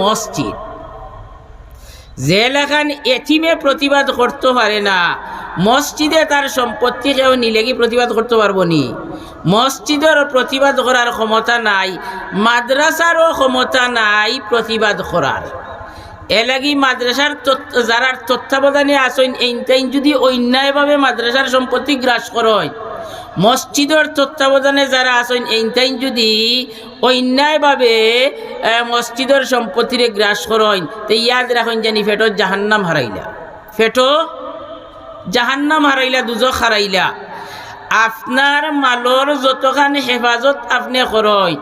মসজিদ। যে লেখান এথিমে প্রতিবাদ করতে পারে না। মসজিদে তার সম্পত্তি কেউ নিলে কি প্রতিবাদ করতে পারব নি? মসজিদের প্রতিবাদ করার ক্ষমতা নাই, মাদ্রাসারও ক্ষমতা নাই প্রতিবাদ করার। এলাগি মাদ্রাসার যারা তত্ত্বাবধানে আসেন এইটাই যদি অন্যায়ভাবে মাদ্রাসার সম্পত্তি গ্রাস করেন মসজিদের তত্ত্বাবধানে যারা আসেন এইটাই যদি অন্যায়ভাবে মসজিদের সম্পত্তিরে গ্রাস করেন, তো ইয়াদ রাখেন জানি ফেটো জাহান্নাম হারাইলা। ফেটো জাহান্নাম হারাইলা, দুজক হারাইলা। আপনার মালর যতখান হেফাজত আপনি করেন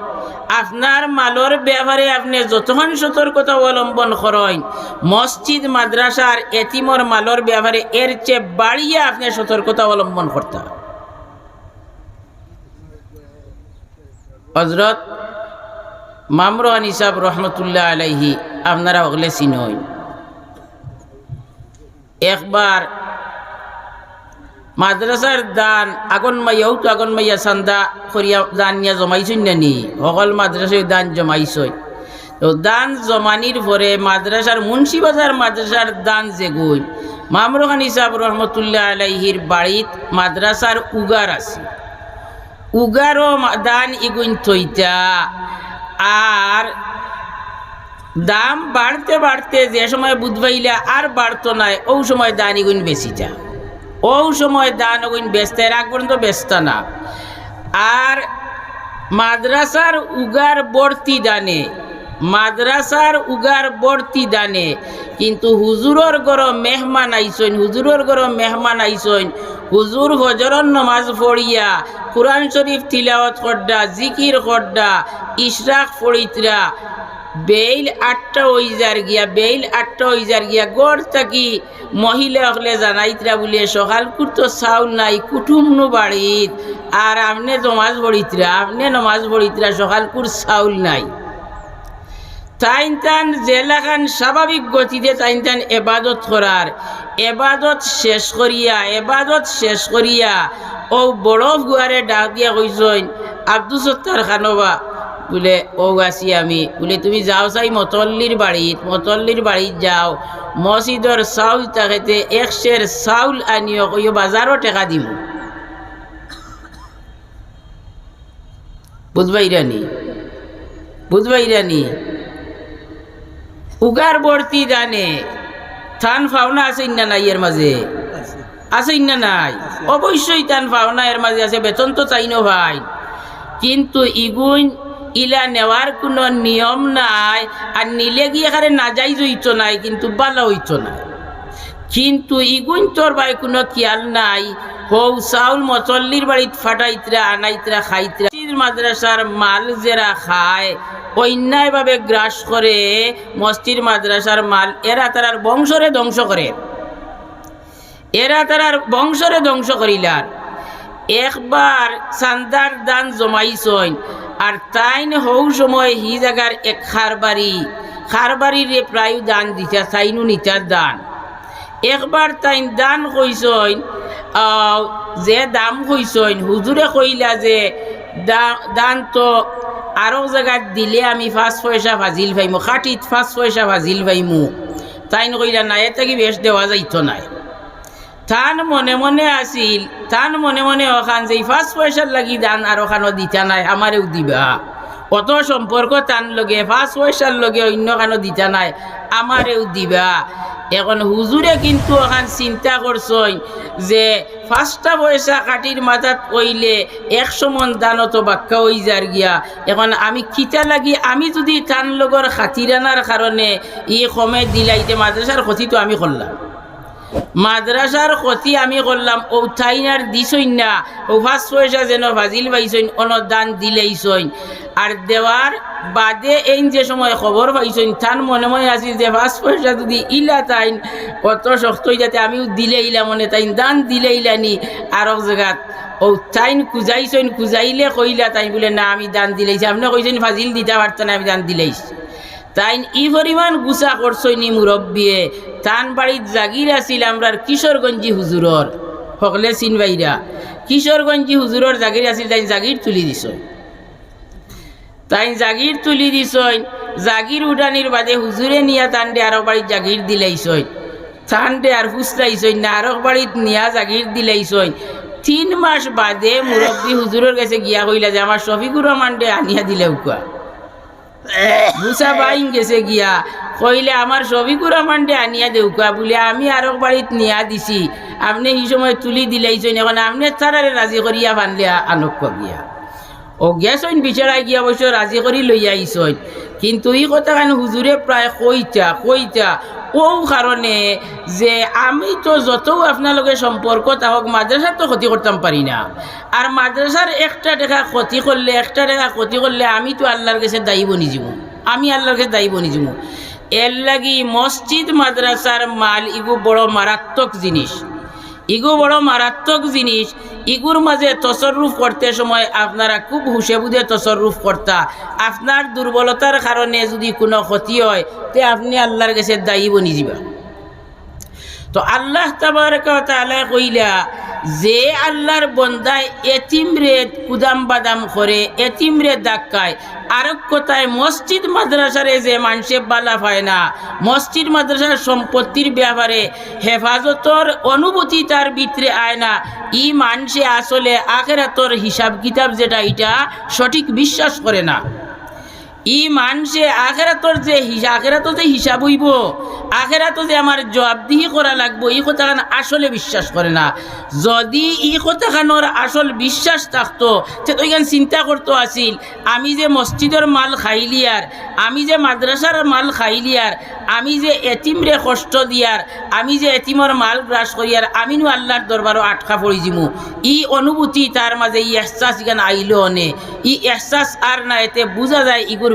আপনার মালর ব্যাপারে আপনি যতক্ষণ সতর্কতা অবলম্বন করেন মসজিদ মাদ্রাসার এতিমর মালর ব্যাপারে এর চেয়ে বাড়িয়ে আপনি সতর্কতা অবলম্বন করতে হজরত মামরোহান ইসাব রহমতুল্লাহ আলাইহি আপনারা ওগলে চিনই একবার মাদ্রাসার দান আগন মাইয়াও তো আগন মাইয়া চান্দা করিয়া দান নিয়া জমাইছই না নি? সকল মাদ্রাসায় দান জমাইছই। তো দান জমানির পরে মাদ্রাসার মুন্সিবাজার মাদ্রাসার দান যেগুই মামরুখান হিসাব রহমতুল্লাহ আলাইহির বাড়িত মাদ্রাসার উগার আছে। উগারও মা- দান ইগুন থইতা আর দাম বাড়তে বাড়তে যে সময় বুধবাইলা আর বাড়তো নাই, ও সময় দান ইগুন বেশিটা ও সময় দান ওগুন বেচতে এর পর্যন্ত বেচত না। আর মাদ্রাসার উগার বর্তি দানে, মাদ্রাসার উগার বর্তি দানে কিন্তু হুজুরর গর মেহমান আইসইন, হুজুরর গর মেহমান আইসইন। হুজুর হজরন নমাজ পড়িয়া কোরআন শরীফ তিলাওয়াত করডা, জিকির করডা, ইশরাক ফড়িতরা বেইল আটটা ওইজার গিয়া, বেইল আটটা ওইজার গিয়া গড় থাকি মহিলা হলে জানাইতরা বলে সকাল কুর্তো চাউল নাই কুটুম নু বাড়িত। আর আপনি নমাজ পড়িতরা, আপনি নমাজ পড়িতরা, সকাল কুর চাউল নাই। তাইন তান জেলাখান স্বাভাবিক গতিতে তাইন তান এবাদত করার। এবাদত শেষ করিয়া, এবাদত শেষ করিয়া ও বড় গুয়ারে ডাক দিয়া কইসইন আব্দুল সত্তার খানবা। বলে ও গাছি আমি। বলে, তুমি যাও চাই মতল্লির বাড়িত মতল্লির বাড়িত যাও। মসজিদর চাউল তাকেতে এক সের চাউল আনিও কইও বাজারও টেকা দিব বুঝবাইরানি বুঝবাইরানি উগার বর্তি জানে। থান ফাওনা আছে না নাই এর মাঝে। আছে। না নাই। অবশ্যই থান ফাওনা এর মাঝে আছে বেতন তো চাইনো ভাই। কিন্তু ইগুন ইলা নেওয়ার কোনো নিয়ম নাই আর নিলে গিয়ে এখানে না যাই হইতো নাই কিন্তু বালা হইতো নাই। কিন্তু ইগুন তোর ভাই কোনো খেয়াল নাই হৌ চাউল মচল্লির বাড়িত ফাটাইতরা আনাইতরা খাইতরা মাদ্রাসার মাল যেরা খায় অন্যায়ভাবে গ্রাস করে মস্তির মাদ্রাসার মাল, এরা তারার বংশরে ধ্বংস করে। এরা তারার বংশরে ধ্বংস করিলার একবার চান্দার দান জমাইছইন, আর তাইন হৌ সময় হি জাগার এক খারবাড়ি খারবাড়ির প্রায় দান দিতা তাইনু নিতার দান। একবার তাইন দান কইসইন যে দাম কইসইন হুজুরে কইলা যে দান তো আরও জায়গাত দিলে আমি পাঁচ পয়সা ভাজিল ভাইমু খাটিত পাঁচ পয়সা ভাজিল ভাইমু তাইন কইলা না এ কি বেশ দেওয়া যাইতো নাই। তান মনে মনে আছিল, তান মনে মনে ওখান যে পাঁচ পয়সার লাগি দান আর ওখানো দিতা নাই আমারেও দিবা। অত সম্পর্ক তান লগে পাঁচ পয়সার লগে অন্য কানো দিতা নাই আমারেও দিবা। এখন হুজুরে কিন্তু এখন চিন্তা করছই যে পাঁচটা পয়সা কাটির মাথাত কইলে একশো মন দানত বাক্কা হই যার গিয়া। এখন আমি খিতা লাগি? আমি যদি তান লগর খাতিরানার কারণে ই কমে দিলাইতে মাদ্রাসার কথিত আমি করলাম। মাদ্রাসার ক্ষতি আমি করলাম। ও থাইনার দিছইন না। ও পাঁচ পয়সা যেন ভাজিল পাইছইন, অনুদান দিলেইছইন। আর দেওয়ার বাদে এই যে সময় খবর পাইছইন, তান মনে মনে আছি যে পাঁচ পয়সা যদি ইলা তাইন কত শক্ত যাতে আমিও দিলে ইলা মনে তাইন, দান দিলে ইলানি আর এক জায়গাত ও তাইন কুজাইছইন কুজাইলে কইলা তাই বলে, না, আমি দান দিলেইছি। আপনি কইছেন, ফাজিল দিতে পারতেন আমি দান দিলেইছি। তাইন ই পরিমাণ গুছা করছইনি মুরব্বিয়ে। তান বাড়িত জাগির আছিল আমরার কিশোরগঞ্জি হুজুরর। সকলে চিনবাইরা কিশোরগঞ্জি হুজুরর জাগির আছিল তাই জাগির তুলি দিছ তাই জাগির তুলি দিছইন জাগির উঠানির বাদে হুজুরে নিয়া তান্ডে আরও বাড়ির জাগির দিলাইছই। তান্ডে আর ফুসলাইছই না আরও বাড়িত নিয়া জাগির দিলাইছই। তিন মাস বাদে মুরব্বী হুজুরের কাছে গিয়া কইলা যে, আমার শফিকুর রহমানডে আনিয়া দিলে উকা। বুসা বাইন গেছে গিয়া, কইলে আমার সবই কুড়া মান্ডে আনিয়া দেউকা বলে আমি আরও বাড়িত নিয়া দিছি। আপনি এই সময় তুলি দিলাইছই এখন আপনি তারারে রাজি করিয়া বানলে আনক গিয়া। ও গেছইন বিচারা গিয়া অবশ্য রাজি করি লইয়া আইসইন কিন্তু এই কথা কেন হুজুরে প্রায় কইতা কইতা ও কারণে যে আমি তো যত আপনালোকে সম্পর্ক তাহক মাদ্রাসার তো ক্ষতি করতাম পারি না। আর মাদ্রাসার একটা টাকা ক্ষতি করলে একটা টাকা ক্ষতি করলে আমি তো আল্লাহর কাছে দায়ী বনি যাব আমি আল্লাহর কাছে দায়ী বনি যাব এর লাগি মসজিদ মাদ্রাসার মাল ইগু বড় মারাত্মক জিনিস ইগু বড় মারাত্মক জিনিস। ইগুর মাঝে তসরুফ করতে সময় আপনারা খুব হুসে বুঝে তসরুফ করতা। আপনার দুর্বলতার কারণে যদি কোনো ক্ষতি হয়, তে আপনি আল্লাহর কাছে দায়ী বনি যাবা তো আল্লাহ তাবারকালে কইলা, যে আল্লাহর বন্দায় এতিম রে কুদাম বাদাম করে, এতিম রে দাক্কায় আর কথায় মসজিদ মাদ্রাসারে যে মানুষে বালা পায় না, মসজিদ মাদ্রাসার সম্পত্তির ব্যাপারে হেফাজতর অনুভূতি তার ভিতরে আয় না, ই মানুষে আসলে আখেরাতর হিসাব কিতাব যেটা, এটা সঠিক বিশ্বাস করে না। ই মানুষে আখেরাতর যে আখেরাতো যে হিসাব হইব আখেরাতো যে আমার জবাবদিহি করা লাগবো, এই কথাখান আসলে বিশ্বাস করে না। যদি ই কথাখানোর আসল বিশ্বাস থাকতো, তে এখান চিন্তা করতো আসিল আমি যে মসজিদের মাল খাইলি খাইলিয়ার আমি যে মাদ্রাসার মাল খাইলি খাইলিয়ার আমি যে এতিমরে কষ্ট দিয়ার আমি যে এতিমর মাল গ্রাস করিয়ার আমিনু আল্লাহর দরবারও আটকা পড়ি জিমু। ই অনুভূতি তার মাঝে ই এহসাস ইখান আইল অনে। ই এহসাস আর না এতে বোঝা যায় ইগুর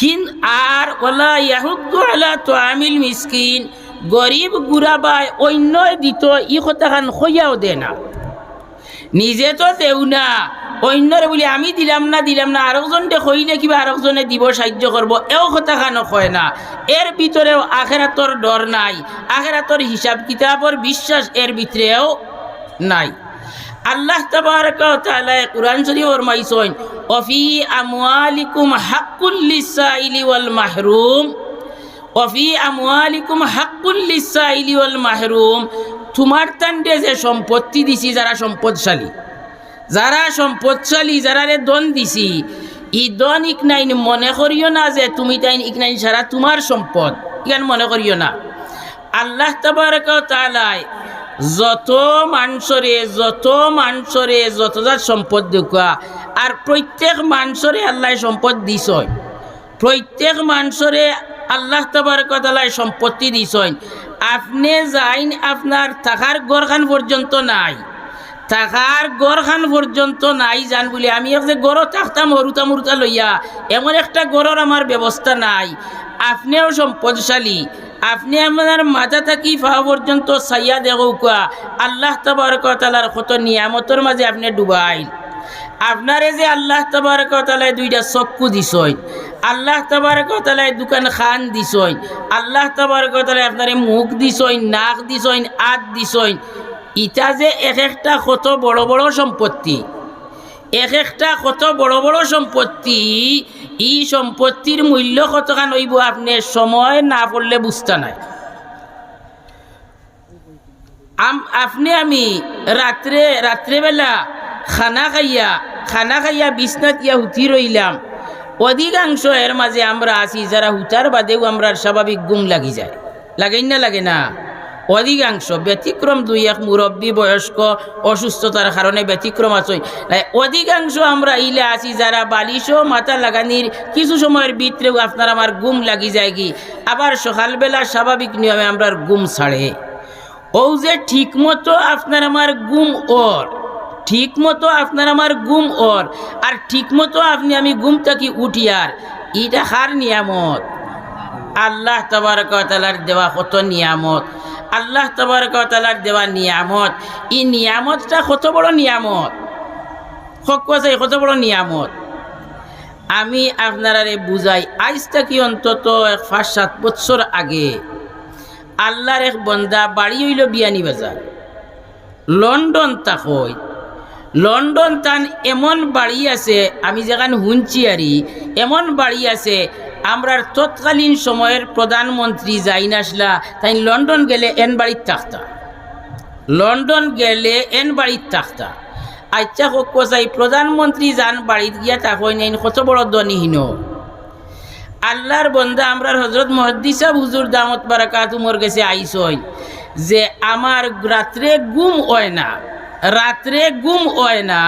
কিন আর ওলা ইয়াহুদ্দু আলা তুআমিল মিসকিন, গরিব গুরাবাই অন্য দিত ই কথাখান খইয়াও দে না। নিজে তো দেও না, অন্যরে বলি, আমি দিলাম না দিলাম না আরেকজনকে কইলে কিবা আরেকজনে দিব, সাহায্য করব। এও কথাখানো কয় না। এর ভিতরেও আখেরাতর ডর নাই। আখেরাতর হিসাব কিতাবর বিশ্বাস এর ভিতরেও নাই। আল্লাহ তাবারক তাআলা কুরআন শরীফ ফরমাইছেন ওফি আমওয়ালিকুম হাক্কুল ওয়াল মাহরুম ওফি আমওয়ালিকুম হাক্কুল ওয়াল মাহরুম, তোমার তান্ডে যে সম্পত্তি দিছি যারা সম্পদশালী যারা সম্পদশালী যারা রে দন দিছি, ই দন ইকনাইন মনে করিও না যে তুমি তাইন ইকনাইন সারা তোমার সম্পদ ইখান মনে করিও না। আল্লাহ তাবারক তাআলায় যত মানুষরে যত মানুষরে যত যার সম্পদ দেখুয়া আর প্রত্যেক মানুষরে আল্লাহ সম্পদ দিস প্রত্যেক মানুষরে আল্লাহ তবরকতালায় সম্পত্তি দিস আপনি যাইন, আপনার থাকার গড়খান পর্যন্ত নাই। থাকার গড়খান পর্যন্ত নাই জান বলে। আমি যে গড় থাকতাম হরুতা মরুতা লইয়া। এমন একটা গড়র আমার ব্যবস্থা নাই। আপনিও সম্পদশালী। আপনি আপনার মাথা থাকি ফাওয়া পর্যন্ত সাইয়া দেখুকা আল্লাহ তবরকতালার কত নিয়ামতর মাঝে আপনি ডুবাইল আপনারে যে আল্লাহ তবরকতালায় দুইটা চক্ষু দিছই। আল্লাহ তবরকতালায় দোকান খান দিছই। আল্লাহ তবরকতালায় আপনারে মুখ দিছই, নাক দিছই, আত দিছই। ইটা যে এক একটা কত বড় বড় সম্পত্তি, এক একটা কত বড় বড় সম্পত্তি, ই সম্পত্তির মূল্য কতখান হইব আপনি সময় না পড়লে বুঝতে নাই। আপনি আমি রাত্রে রাত্রেবেলা খানা খাইয়া খানা খাইয়া বিছনাত ইয়া হুতি রইলাম অধিকাংশ এর মাঝে আমরা আছি, যারা হুতার বাদেও আমরা স্বাভাবিক গুম লাগি যায়। লাগে না লাগে না? অধিকাংশ ব্যতিক্রম দুই এক মুরব্বী বয়স্ক, অসুস্থতার কারণে ব্যতিক্রম আছে অধিকাংশ আমরা ইলে আছি যারা বালিশও মাথা লাগানির কিছু সময়ের ভিতরেও আপনার আমার গুম লাগি যায় কি? আবার সকালবেলা স্বাভাবিক নিয়মে আমরা গুম ছাড়ে। ও যে ঠিক মতো আপনার আমার গুম ওর ঠিক মতো আপনার আমার গুম ওর, আর ঠিক মতো আপনি আমি গুম থাকি উঠিয়ার, এটা হার নিয়ামত। আল্লাহ তবরকতালার দেওয়া কত নিয়ামত। আল্লাহ তবরকতালার দেওয়া নিয়ামত। এই নিয়ামতটা কত বড় নিয়ামত? হক আছে কত বড় নিয়ামত? আমি আপনারারে বুঝাই, আজ থাকি অন্তত এক পাঁচ সাত বছর আগে আল্লাহর এক বন্দা বাড়ি হইল বিয়ানি বাজার। লন্ডন তাকই। লন্ডন তান এমন বাড়ি আছে, আমি যেখানে শুনছি আরি এমন বাড়ি আছে আমরার তৎকালীন সময়ের প্রধানমন্ত্রী যাইন আসলা তাই লন্ডন গেলে এন বাড়ির থাকতা লন্ডন গেলে এন বাড়ির থাকতা আচ্ছা হোক কসাই, প্রধানমন্ত্রী যান বাড়িত গিয়া তাকই নেই কত বড় দনিহীন আল্লাহর বন্দা আমরার হজরত মহদ্দিসা হুজুর দামত বারাকাত উমর গেছে আইসই, যে আমার রাত্রে গুম হয় না। রাত্রে গুম হয় না।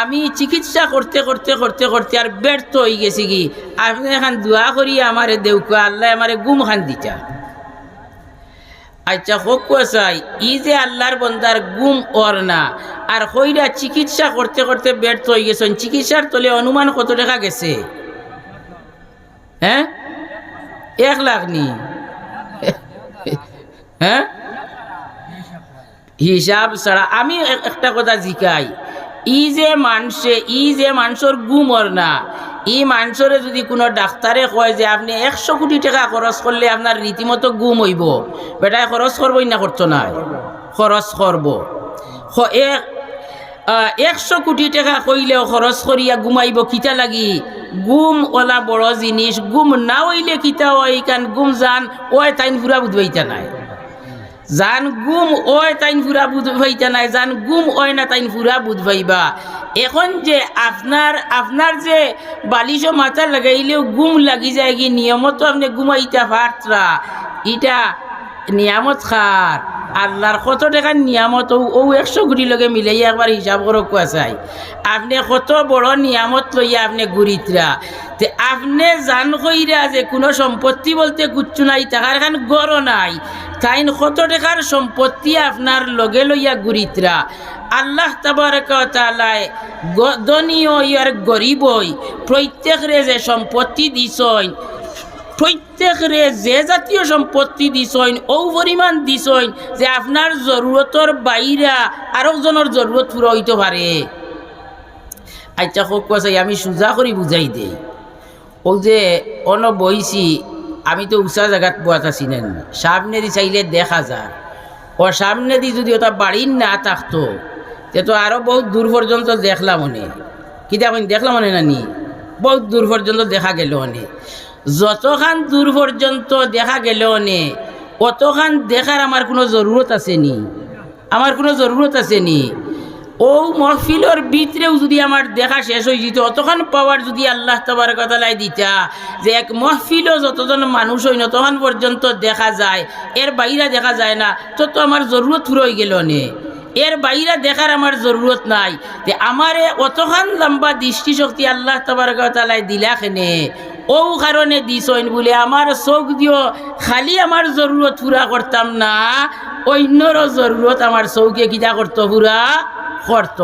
আমি চিকিৎসা করতে করতে করতে করতে আর ব্যর্থ হয়ে গেছি কি? আপনি এখন দোয়া করি আমারে দেউকা আল্লাহ আমারে গুম খান দিতা। আচ্ছা হোক চাই ই যে আল্লাহর বন্দার গুম ওর না, আর হইরা চিকিৎসা করতে করতে ব্যর্থ হয়ে গেছেন, চিকিৎসার তলে অনুমান কত টাকা গেছে? হ্যাঁ? এক লাখ নি। হ্যাঁ? হিসাব ছাড়া আমি একটা কথা জিকাই। ই যে মানুষে ই যে মানুষের গুমর না। ই মানুষরে যদি কোনো ডাক্তারে কয় যে আপনি একশো কোটি টাকা খরচ করলে আপনার রীতিমতো গুম হইব। বেটায় খরচ করবই না, করতো না। খরচ করব। একশো কোটি টাকা কইলেও খরচ করিয়া ঘুমাইব কিতা লাগি? গুম ওলা বড় জিনিস, গুম না হইলে কিতা হয়? কান গুম জান, ওই তাইন ফুরা বুধবাইতা নাই। জান গুম ওই তাইন ফুরা বুধ ভাইতা নাই, জান গুম ওই না তাইন ফুরা বুধ ভাইবা। এখন যে আপনার আপনার যে বালিশ মাথা লাগাইলেও গুম লাগি যায় কি নিয়মত আপনি ঘুমাইতা পারতরা। ইটা নিয়ামত খার। আল্লাহর কত টাকার নিয়ামত, ও একশো কোটি লগে মিলাইয়া একবার হিসাব করো কোয়া চাই। আপনি কত বড় নিয়ামত লইয়া আপনি ঘুরিতরা তে আপনি জান কইরা যে কোনো সম্পত্তি বলতে কুচ্ছু নাই টাকার খান গড় নাই। তাইন কত টাকার সম্পত্তি আপনার লগে লইয়া ঘুরিতরা আল্লাহ তাবারকালায় ধনীয় ইয়ার গরিবই প্রত্যেকরে যে সম্পত্তি দিছই প্রত্যেকরে যে জাতীয় সম্পত্তি দিছইন ও পরিমাণ দিছইন, যে আপনার জরুরতর বাইরা আরেকজনের জরুরত পুরো হইতে পারে আচ্ছা হোক আছে আমি সোজা করে বুঝাই দেই। ও যে, অন বইছি আমি তো উঁচা জায়গাত বয়াত আছি না সামনে দি চাইলে দেখা যায় ও সামনে দি যদি ওটা বাড়ির না থাকতো তে তো আরও বহুত দূর পর্যন্ত দেখলাম মনে কিতা আমি দেখলাম মনে নানি? বহুত দূর পর্যন্ত দেখা গেল অনে। যতখান দূর পর্যন্ত দেখা গেল অনে অতখান দেখার আমার কোনো জরুরত আছে নি। আমার কোনো জরুরত আছে নি। ও মহফিলর ভিতরেও যদি আমার দেখা শেষ হয়ে যেত অতক্ষণ পাওয়ার যদি আল্লাহ তোমার কথালাই দিতা, যে এক মহফিলও যতজন মানুষ হইন তখন পর্যন্ত দেখা যায়, এর বাইরা দেখা যায় না, তত আমার জরুরত ফুরই গেল নে। এর বাইরা দেখার আমার জরুরত নাই। যে আমারে অতখান লম্বা দৃষ্টিশক্তি আল্লাহ তোমার কথালাই দিলা খেনে ও কারণে দিছইন বলে, আমার চোখ দিও খালি আমার জরুরত পুরা করতাম না অন্যরও জরুরত আমার চৌকে কিতা করতো পুরা করত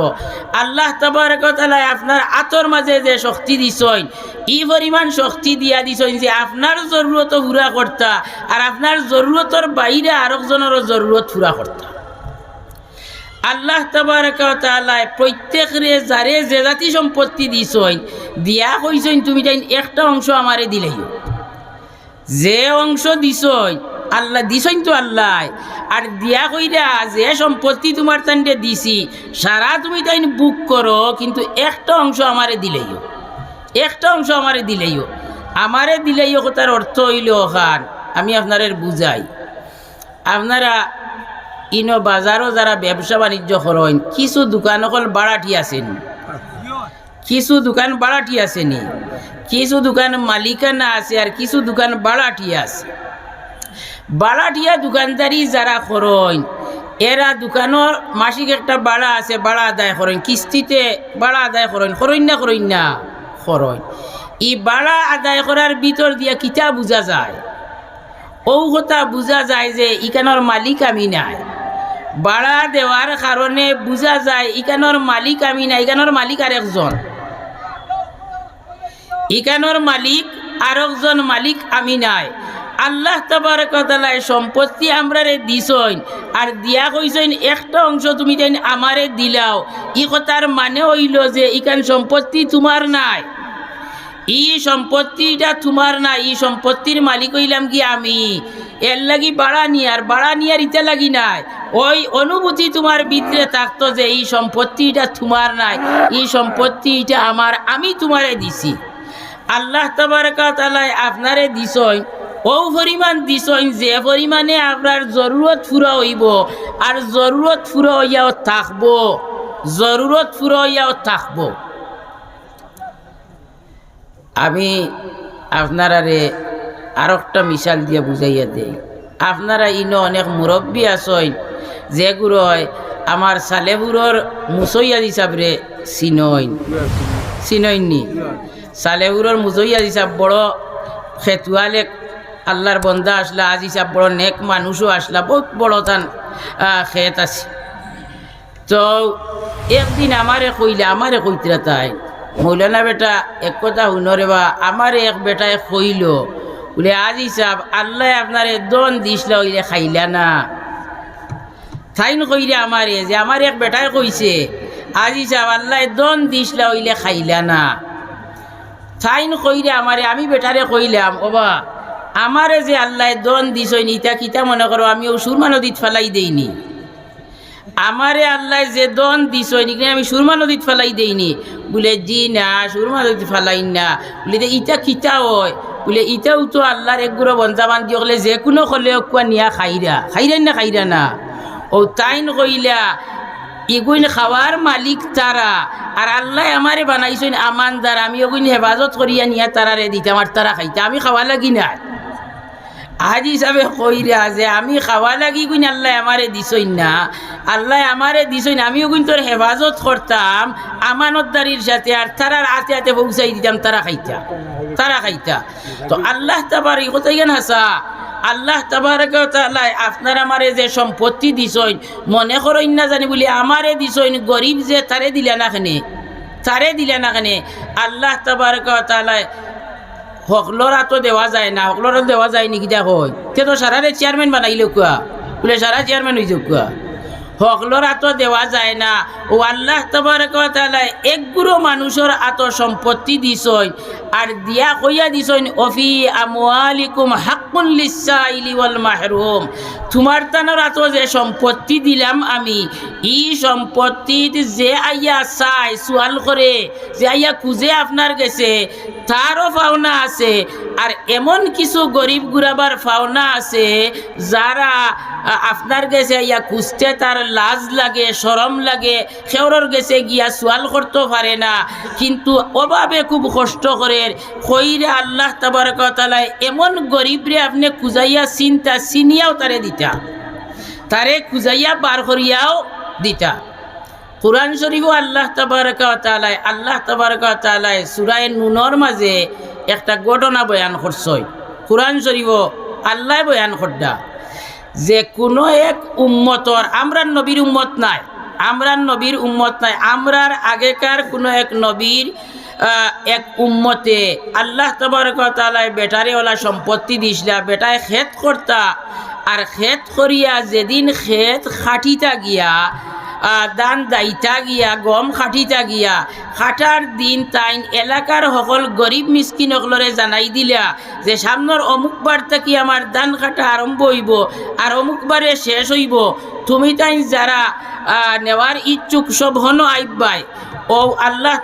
আল্লাহ তবরকতালায় আপনার আতর মাঝে যে শক্তি দিছইন, ই পরিমাণ শক্তি দিয়া দিছইন যে আপনার জরুরত পুরা করতা আর আপনার জরুরতর বাইরে আরেকজনেরও জরুরত পুরা করতা আল্লাহ তবরকতালায় প্রত্যেকরে যারে যে জাতি সম্পত্তি দিছইন দিয়া কইছইন তুমি তাই একটা অংশ আমারে দিলেই যে অংশ দিছই আল্লাহ দিছইন তো আল্লাহ। আর দিয়া কইরা যে সম্পত্তি তোমার তান্ডে দিছি, সারা তুমি তাই বুক করো, কিন্তু একটা অংশ আমারে দিলেইও একটা অংশ আমারে দিলেইও আমারে দিলেইও তার অর্থ হইল খান, আমি আপনাদের বুঝাই। আপনারা ইনো বাজারও যারা ব্যবসা বাণিজ্য করেন, কিছু দোকান অকল বাড়াটি আছেন। কিছু দোকান বাড়াটি আসেনি কিছু দোকান মালিকানা আছে আর কিছু দোকান বাড়াটি আছে। বাড়াটিয়া দোকানদারি যারা করেন, এরা দোকানের মাসিক একটা বাড়া আছে, বাড়া আদায় করেন, কিস্তিতে বাড়া আদায় করেন করেন না করেন না, করেন। ই বাড়া আদায় করার ভিতর দিয়া কিতা বোঝা যায়? ও কথা বোঝা যায় যে ইকানোর মালিক আমি নাই। বাড়া দেওয়ার কারণে বোঝা যায় ইকানোর মালিক আমি নাই ইকানোর মালিক আর একজন ইকানোর মালিক আরেকজন মালিক আমি নাই। আল্লাহ তাবারকতালায় সম্পত্তি আমরারে দিছইন আর দিয়া কইছইন একটা অংশ তুমি যেন আমারে দিলাও। ই কথার মানে হইল যে ইখান সম্পত্তি তোমার নাই। ই সম্পত্তিটা তোমার না, ই সম্পত্তির মালিক হইলাম কি আমি? এর লাগি বাড়া নিয়ার বাড়া নিয়ার ইটা লাগি নাই। ওই অনুভূতি তোমার ভিতরে থাকতো যে এই সম্পত্তিটা তোমার নাই এই সম্পত্তি এটা আমার, আমি তোমারে দিছি। আল্লাহ তাবারকাতালায় আপনারে দিছই, ও পরিমাণ দিছই, যে পরিমাণে আপনার জরুরত ফুরা হইব, আর জরুরত ফুরা হইয়াও থাকব, জরুরত ফুরা হইয়াও থাকব। আমি আপনারারে আর একটা মিশাল দিয়ে বুঝাইয়া দেই। আপনারা ইনো অনেক মুরব্বী আসই যেগুলো আমার সালেবুরর মুসইয়া হিসাবরে চিনইন চিনইননি সালেবুরর মুসইয়া হিসাব বড় খেতুয়ালে আল্লাহর বন্দা আসলা, আজ হিসাব বড় নেক মানুষও আসলা, বহুত বড় তান খেত আছে। তো একদিন আমারে কইলে, আমারে কইতরা তাই। মৌলানা বেটা, এক কথা শুনরে বা, আমার এক বেটায় কইল বলে, আজ হিসাব আল্লাহ আপনারে দন দিসলা হইলে খাইলা না। থাইন কইরে আমারে যে, আমার এক বেটায় কইছে, আজ হিসাব আল্লাহ দন দিসলা হইলে খাইলা না। থাইন কইরে আমারে, আমি বেটারে কইলাম ওবা আমারে যে আল্লাহ দন দিছই ইটা কিতা মনে করো আমি ও সুরমা নদীত ফেলাই দেইনি। আমারে আল্লাহ যে দন নাকি আমি সুরমা নদীত ফেলাই দেইনি। বলে, জি না, সুরমা নদীত ফেলাই না। বলে যে ইটা খিতা হয়? বলে, ইটাও তো আল্লাহর একগুলো বঞ্চাবান দিয়ে হলে যে কোনো হলে কুয়া নিয়া খাইরা। খাইরা না খাইরা না? ও তাইন কইলা ইগুইন খাওয়ার মালিক তারা, আর আল্লাহ আমারে বানাইছেন আমানদার আমি ওগুইন হেফাজত করিয়া নিয়া তারারে দিতে আমার তারা খাইতে। আমি খাওয়া লাগি না আজ হিসাবে কইরা যে আমি খাওয়া লাগি গুণ আল্লাহ আমারে দিছই না। আল্লাহ আমারে দিছই না আমিও তোর হেফাজত করতাম, আমানতদারির সাথে আর তারার হাতে হাতে পৌঁছাই দিতাম, তারা খাইতা তারা খাইতা। তো আল্লাহ তাবার এই কথাই কেন আসা? আল্লাহ তাবারক তাআলা, আপনার আমারে যে সম্পত্তি দিছইন, মনে করইন না জানি বলি আমারে দিছইন, গরিব যে তারে দিলে না খানে তারে দিলে না খানে আল্লাহ তাবারক তাআলা হকলরা তো দেওয়া যায় না হকলরা দেওয়া যায় নাকি যা হয় তে তো সারারে চেয়ারম্যান বানাইলে কুয়া বলে সারা চেয়ারম্যান হয়েছে কুয়া হকলরা তো দেওয়া যায় না। ও আল্লাহ তোমার তবরকালা একগুলো মানুষের আত সম্পত্তি দিছইন আর দিয়া কইয়া দিছইন অফি লিসাইলি ওয়াল মাহরুম। তোমার তানোর আত যে সম্পত্তি দিলাম আমি, ই সম্পত্তিত যে আইয়া চাই সোয়াল করে, যে আইয়া খুঁজে আপনার গেছে তারও পাওনা আছে। আর এমন কিছু গরিব গুরাবার পাওনা আছে, যারা আপনার গেছে ইয়া খুঁজতে তার লাজ লাগে সরম লাগে সেওরর গেছে গিয়া সোয়াল করতে পারে না। কিন্তু অভাবে খুব কষ্ট করে কইরে আল্লাহ তাবারকতালায় এমন গরিবরে আপনি কুজাইয়া চিন্তা চিনিয়াও তারে দিতা। তারে খুঁজাইয়া বার করিয়াও দিতা। কোরআন শরীফও আল্লাহ তাবারকা তালায় আল্লাহ তালায় সুরায় নুনর মাঝে একটা ঘটনা বয়ান করছই কোরআন শরীফও আল্লাহ বয়ান করডা যে কোনো এক উম্মতর, আমরার নবীর উম্মত নাই, আমরার নবীর উম্মত নাই, আমরার আগেকার কোনো এক নবীর এক উম্মতে আল্লাহ তবরকতালায় ওলা সম্পত্তি দিছিলা বেটায় খেত করতা, আর খেত করিয়া যেদিন খেত খাটিতা গিয়া দান দাইতা গিয়া, গম খাটিতা গিয়া খাটার দিন তাই এলাকার সকল গরিব মিসকিন জানাই দিলা যে সামনের অমুকবার থেকে আমার দান খাটা আরম্ভ হইব আর অমুকবারে শেষ হইব। তুমি তাই যারা নেওয়ার ইচ্ছুক সব হন আইবাই ও আল্লাহ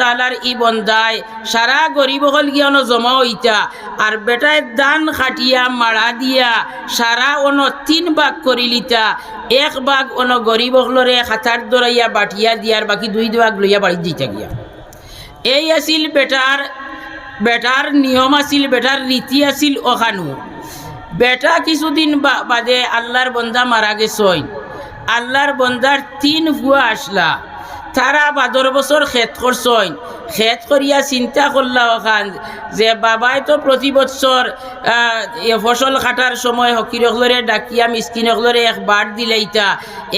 তালার ই বন্দায় সারা গরিব হল গিয়ানো জমা হইতা, আর বেটায় দান খাটিয়া মারা দিয়া, সারা অন তিন ভাগ করি লিতা, এক ভাগ অন গরিব হলরে খাতার দরাইয়া, বাটিয়া দিয়ার বাকি দুই ভাগ লইয়া বাড়ি দিতে গিয়া। এই আছিল বেটার বেটার নিয়ম আছিল, বেটার রীতি আছিল ওখানো। বেটা কিছুদিন বাদে আল্লাহর বন্দা মারা গেছই। আল্লাহর বন্দার তিন ভুয়া আসলা। তারা বাদর বছর খেত করছইন। খেত করিয়া চিন্তা করলা ওখান যে, বাবাই তো প্রতি বছর ফসল কাটার সময় হকিরকলরে ডাকিয়া মিসকিনকলরে এক বাট দিলাইতা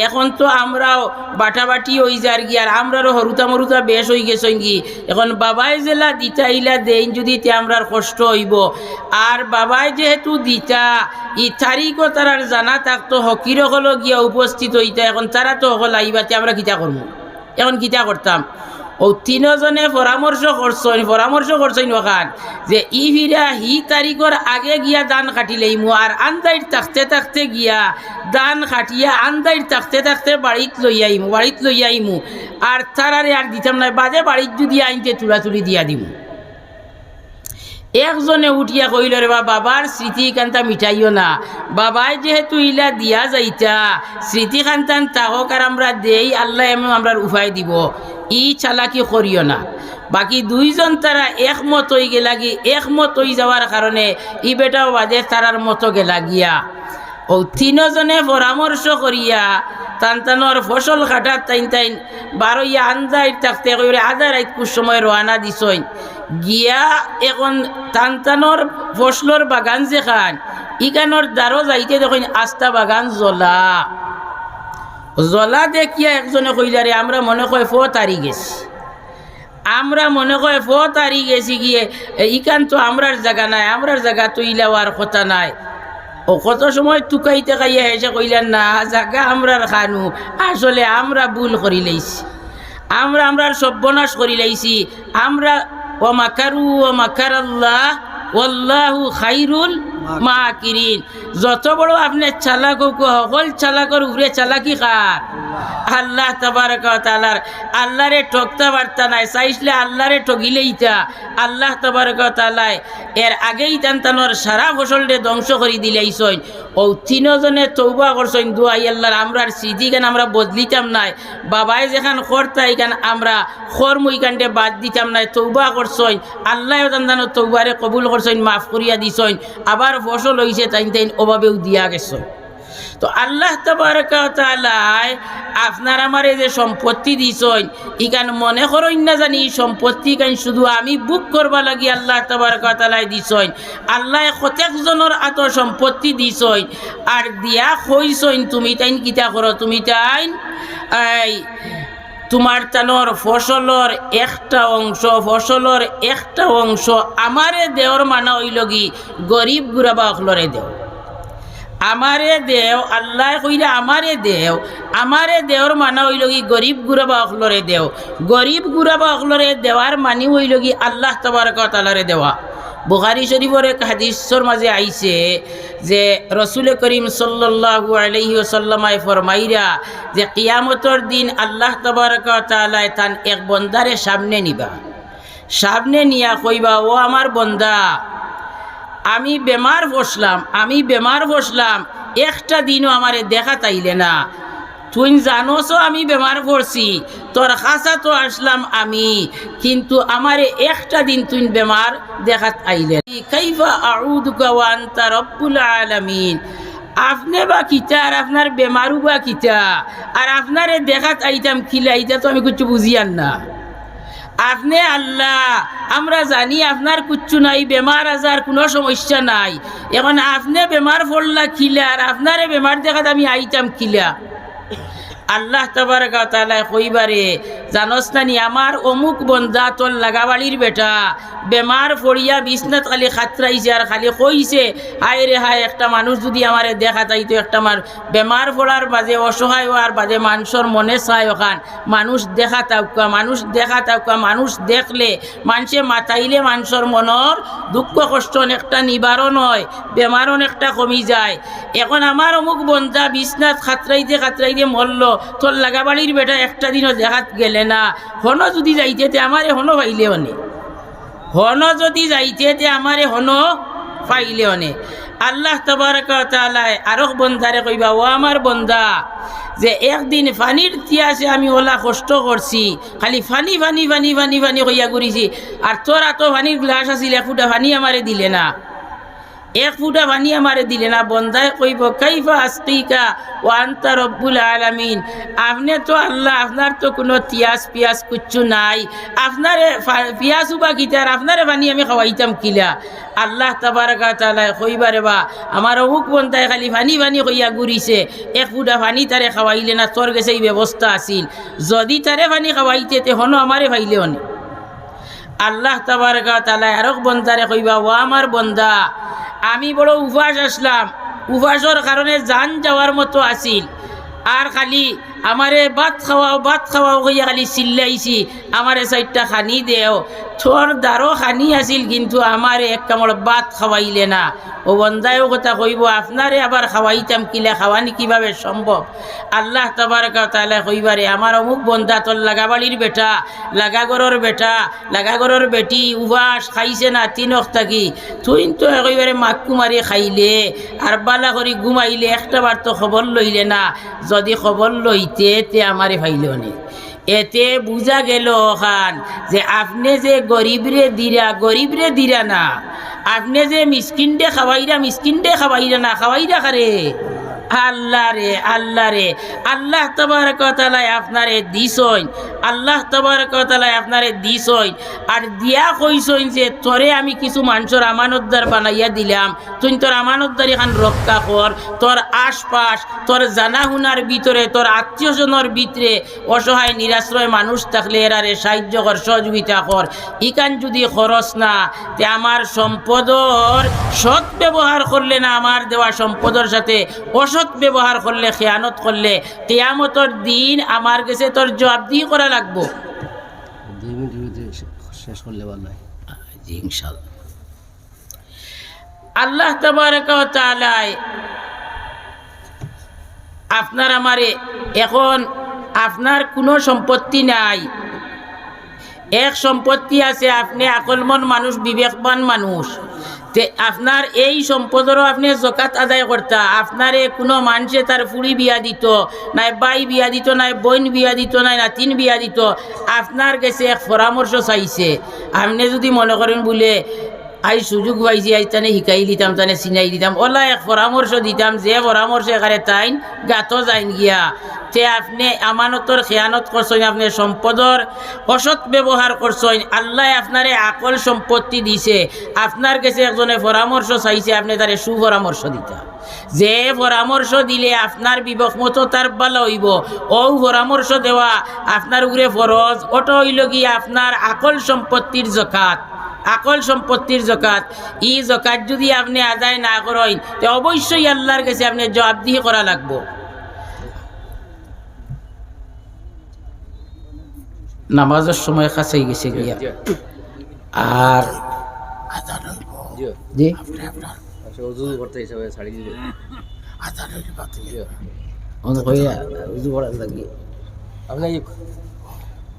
এখন তো আমরাও বাটাবাটি হই যার গিয়ে, আর আমরারও হরুতা মরুতা বেশ হয়ে গেছেন কি এখন বাবাই জেলা দিতা ইলা দেন যদি তে আমরার কষ্ট হইব। আর বাবাই যেহেতু দিতা, ই তারিখও তারার জানা থাকতো হকির হলো গিয়া উপস্থিত হইতা। এখন তারা তো হল আইবাতে আমরা কিতা করব এখন কিতা করতাম? ও তিনজনে পরামর্শ করছেন পরামর্শ করছেন ওখান, যে ই ফিরা হি তারিখর আগে গিয়া দান কাটিলেই মো আর আন্দাইর থাকতে থাকতে গিয়া দান কাটিয়া আন্দাইর থাকতে থাকতে বাড়িত লইয়াইমু বাড়িত লইয়াইমু আর তারারে আর দিতাম না বাদে বাড়িত যদি আইনতে তুলা তুলি দিয়া দিমু। একজনে উঠিয়া কইল রে বা বাবার স্মৃতি কান্তা মিঠাইও না। বাবাই যেহেতু ইলা দিয়া যাইতা, স্মৃতি কান্তান তাহক আর আমরা দেই, আল্লাহ এমন আমরা উপায় দিব। ই চালাকি করিও না। বাকি দুইজন তারা একমত হয়ে গেলাগি একমত হয়ে যাওয়ার কারণে ই বেটাও বাজে তারার মতো গেলা গিয়া ও তিনজনে পরামর্শ করিয়া টান টানোর ফসল কাটার টাইন টাইন বারো ইয়া আন্দাই থাকতে কইরে আধা রাত সময় রওনা দিছইন। গিয়া এখন টান টানোর ফসলর বাগান যে খান ইকানোর দ্বারও যাইতে দেখুন আস্তা বাগান জ্বলা। জ্বলা দেখিয়া একজনে কইলারে আমরা মনে কয় ফ তারি গেছি। আমরা মনে কয় ফ তারি গেছি গিয়ে এ, ইকান তো আমরার জায়গা নাই আমরার জায়গা তো ইলাওয়ার কথা নাই। ও কত সময় টুকাই খাইয়া হেসে কইলেন, না, জাগা আমরার খানু। আসলে আমরা ভুল করি লাইছি। আমরা আমরার সর্বনাশ করি লাইছি। আমরা ও মাকারু ও মাকার আল্লাহ ওল্লাহু খাইরুল মাকিরিন যত বড় আপনি চালাক হোক সকল চালাকর উপরে চালাকি কার? আল্লাহ। তাবারক ওয়া তাআলার। আল্লাহরে ঠকতে পারতা নাই চাইছিলে আল্লাহরে ঠগিলেইতা আল্লাহ তাবারক ওয়া তাআলা এর আগেই তান তানোর সারা ফসলরে ধ্বংস করে দিলেইছইন ও তিনজনে তৌবা করছইন দুয়াই আল্লাহর আমরার স্মৃতি কেন আমরা বদলিতাম নাই। বাবাই যেখান করতা এখান আমরা খর্ম ইখানটে বাদ দিতাম নাই তৌবা করছইন আল্লাহ তান তৌবারে কবুল করছইন মাফ করিয়া দিছইন আবার ফসল হইছে তাইন তাইন অভাবেও দিয়া গেছ। তো আল্লাহ তাবারকালায় আপনার আমার এই যে সম্পত্তি দিছইন ইকান মনে করইন না জানি সম্পত্তি কান শুধু আমি বুক করবা লাগি আল্লাহ তাবারকালায় দিছইন আল্লাহ প্রত্যেক জনের আত সম্পত্তি দিছই আর দিয়া কইছইন তুমি তাইন কিতা করো? তুমি তাইন, এই তোমার তানোর ফসলর একটা অংশ, ফসলর একটা অংশ আমারে দেওর মানা হইল কি? গরিব গুড়াবা অখলরে দেও। আমারে দেও, আল্লাহ কইলে আমারে দেও, আমারে দেওর মানা হইল কি? গরিব গুড়াবা অখলরে দেও। গরিব গুড়াবা অখলরে দেওয়ার মানি হইল কি? আল্লাহ তোমার তবরকতালরে দেওয়া। বুখারি শরীফর এক হাদিসর মাঝে আইছে যে রসুল করিম সাল্লাল্লাহু আলাইহি ওয়াসাল্লামায় ফরমাইরা যে কিয়ামতর দিন আল্লাহ তবরকতালায় তান এক বন্দারে সামনে নিবা। সামনে নিয়া কইবা, ও আমার বন্দা, আমি বেমার বসলাম, আমি বেমার বসলাম, একটা দিনও আমারে দেখা তাইলে না। তুই জানোস আমি বেমার পড়ছি। তোর কাছা তো আসলাম আমি, কিন্তু আমারে একটা দিন তুই বেমার দেখাত আইলে কাইফা আউদুকা আনতা রব্বুল আলামিন। আপনি বা কিতা আর আপনার বেমারও বা কিতা? আর আপনারে দেখাত আইতাম খিলা আইতা তো আমি কিছু বুঝিয়ান না। আপনি আল্লাহ, আমরা জানি আপনার কুচ্ছু নাই, বেমার আজার কোনো সমস্যা নাই। এখন আপনি বেমার পড়লা খিলা আর আপনারে বেমার দেখাত আমি আইতাম খিলা আল্লাহ তবরকালায় কইবারে, জানস নানি, আমার অমুক বন্ধা তোর লাগাবাড়ির বেটা, বেমার ফড়িয়া বিছনাত খালি খাতরাইছে আর খালি কইছে, হায় রে হায়, একটা মানুষ যদি আমারে দেখা তাইতো একটা মার বেমার পড়ার বাজে অসহায় হওয়ার বাজে মানুষের মনে চায় ওখান। মানুষ দেখা তাউকা মানুষ দেখা তাউকা মানুষ দেখলে, মানুষে মাতাইলে মানুষের মনের দুঃখ কষ্ট অনেকটা নিবারণ হয়, বেমার অনেকটা কমি যায়। এখন আমার অমুক বন্ধা বিছনাথ খাতরাইতে খাতরাইতে মরল তোর লাগাবাড়ির বেটা একটা দিনও দেখাত গেলে না। হন যদি যাইতে তে আমারে হনো পাইলে অনে। হন যদি যাইতে তে আমারে হন পাইলে অনে। আল্লাহ তবরকালায় আরও বন্ধারে কইবা, ও আমার বন্ধা যে একদিন ফানির তিয়াসে আমি ওলা কষ্ট করছি, খালি funny funny funny funny funny কইয়া করিছি আর তোর এত ফানির গ্লাস আছিল, একুটা ফানি আমারে দিলে না। এক ফুটা পানি আমারে দিলে না বন্দায় কইব, কাইফা আসকিকা ও আন্তা রব্বুল আলামিন? আপনি তো আল্লাহ, আপনার তো কোনো তিয়াস পিয়াস কুচ্ছু নাই। আপনারে পিয়াস উবা গিটার আপনারে পানি আমি খাওয়াইতাম কিলা? আল্লাহ তাবারকা তালায় কইবারে বা, আমার অমুক বন্ধায় খালি পানি পানি কইয়া ঘুরিছে এক ফুটা পানি তারে খাওয়াইলে না, তোর গেছে এই ব্যবস্থা আছিল। যদি তারে পানি খাওয়াইতে, তে হনো আমারে ফাইলে অনেক আল্লাহ তাবারকা তালা আরক বন্দারে কইবা, ও আমার বন্দা আমি বড় উপাস আসলাম। উপাসর কারণে যান যাওয়ার মতো আসিল আর খালি আমারে ভাত খাওয়াও ভাত খাওয়াও কইয়া খালি চিল্লাইছি। আমারে চারটা খানি দেও। তোর দ্বারও খানি আছিল, কিন্তু আমারে এক কামড় ভাত খাওয়াইলে না। ও বন্দায়ও কথা কইব আপনারে আবার খাওয়াইতাম কিলা খাওয়ানি কীভাবে সম্ভব আল্লাহ তাবারকা তালা কইবারে আমার অমুক বন্ধা তোর লাগাবাড়ির বেটা লাগাগরর বেটা লাগাগরর বেটি উবাস খাইছে না তিনক থাকি তুই তো একেবারে মাক্কু মারি খাইলে আর বালা করি ঘুমাইলে, একটা বার তো খবর লইলে না। যদি খবর লইতে তে আমারে ফাইলেও নে। এতে বুঝা গেল ওখান যে আপনি যে গরিবরে দিরা গরিবরে দিরা না, আপনি যে মিসকিনডে খাওয়াইরা মিসকিনডে খাওয়াইরা না, খাওয়াইরা খারে আল্লাহ রে আল্লাহ রে। আল্লাহ তোমার কথালায় আপনারে দিছইন আল্লাহ তোমার কথালায় আপনারে দিছইন আর দিয়া কইছইন যে তোরে আমি কিছু মানুষের আমানতদার বানাইয়া দিলাম। তুই তোর আমানতদার এখান রক্ষা কর। তোর আশপাশ, তোর জানা হুনার ভিতরে, তোর আত্মীয় স্বজনের ভিতরে অসহায়, নিরাশ্রয় মানুষ থাকলে এরারে সাহায্য কর, সহযোগিতা কর। ইকান যদি খরচ না, তে আমার সম্পদর সৎ ব্যবহার করলে না, আমার দেওয়া সম্পদর সাথে অসৎ ব্যবহার করলে, খেয়ানত করলে, কেয়ামতর দিন আমার কাছে তোর জবাবদিহি করা লাগবো? দুই মিনিটের ভিতরে শেষ করলে ভালো হয়। জি ইনশাল্লাহ। আল্লাহ আপনার আমারে এখন আপনার কোনো সম্পত্তি নাই। এক সম্পত্তি আছে আপনি আকলমন মানুষ বিবেকবান মানুষ। আপনার এই সম্পদেরও আপনি জকাত আদায় করতা। আপনারে কোনো মানুষে তার ফুড়ি বিয়া দিত, নাই বাই বিয়া দিত, নাই বইন বিয়া দিত, নাই নাতিন বিয়া দিত। আপনার কাছে এক পরামর্শ চাইছে। আপনি যদি মনে করেন বলে আই সুযোগ পাইছি, আই তানে শিকাই দিতাম, তানে চিনাই দিতাম। ওলা এক পরামর্শ দিতাম যে পরামর্শ এখানে তাইন গাতো যাইন গিয়া। তে আপনি আমানতর খেয়ানত করছেন আপনি সম্পদর অসৎ ব্যবহার করছেন আল্লাহ আপনারে আকল সম্পত্তি দিছে। আপনার কাছে একজনে পরামর্শ চাইছে, আপনি তারে সুপরামর্শ দিতা। যে পরামর্শ দিলে আপনার বিবেক মতো তার ভালো হইব। ও পরামর্শ দেওয়া আপনার উপরে ফরজ ওটা হইল কি আপনার আকল সম্পত্তির জকাত। আকল সম্পত্তির জকাত। ই জকাত যদি আপনি আদায় না করেন তো অবশ্যই আল্লাহর কাছে আপনি জবাবদিহি করা লাগবো। নামাজের সময় কাছেই গেছে গিয়া। আর জি?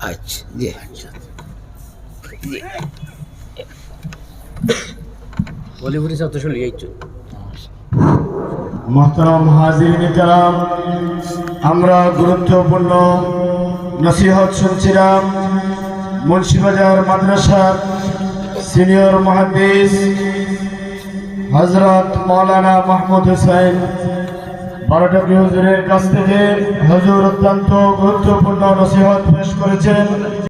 আচ্ছা বলিউডে শুনলি যাইছো মোহতরম কালাম আমরা গুরুত্বপূর্ণ নসিহত শুনছিলাম মুন্সিবাজার মাদ্রাসার সিনিয়র মহাদিস হজরত মৌলানা মাহমুদ হুসাইন বারোটকি হুজুরের কাছ থেকে হজুর অত্যন্ত গুরুত্বপূর্ণ নসিহত পেশ করেছেন।